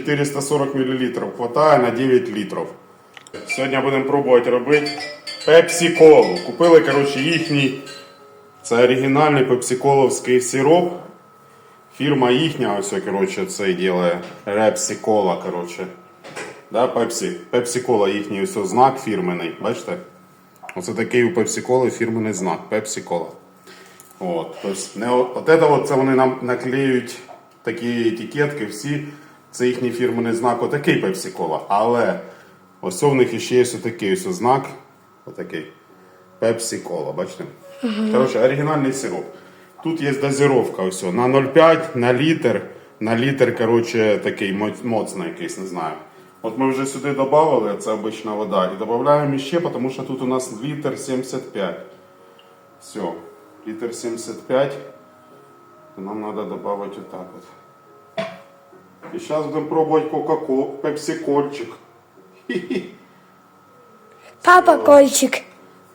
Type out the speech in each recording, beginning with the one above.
440 мл. Хватає на 9 літрів. Сьогодні будемо пробувати робити пепсі-колу. Купили, коротше, їхній. Це оригінальний пепсі-коловський сироп. Фірма їхня, ось, коротше, це ділає Репсі Кола, коротше. Да, Пепсі. Пепсі Кола їхній ось знак фірменний. Бачите? Оце такий у Пепсі Коли фірменний знак. Пепсі Кола. От, тобто, не, от, от, це вони нам наклеюють такі етикетки, всі. Це їхній фірменний знак, отакий Пепсі Кола. Але ось у них ще є ось такий ось знак. Отакий. Пепсі Кола, бачите? Коротше, оригінальний сироп. Тут є дозировка ось на 0,5, на літр, на літр, коротше, такий моцний якийсь, не знаю. От ми вже сюди додали, це обична вода, і додаємо ще, тому що тут у нас літр 75. Все, літр 75. То Нам треба додати отак от. І зараз будемо пробувати кока-колу, пепсикольчик. Папа Кольчик.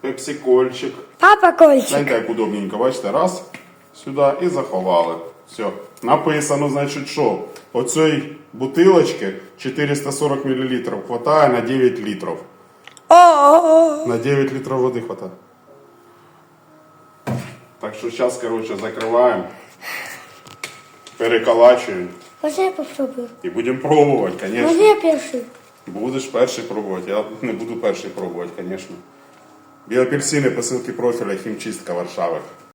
Пепсикольчик. Папа Кольчик. Знаєте, як удобненько, бачите, раз, сюди і заховали. Все. Написано, значить, що оцій бутилочки 440 мл хватає на 9 літрів. О, На 9 літрів води хватає. Так що зараз, коротше, закриваємо, переколачуємо Можна я попробую? і будемо пробувати, Можна звісно. я перший? Будеш перший пробувати, я не буду перший пробувати, звісно. Біоапельсини, посилки профіля, хімчистка Варшави.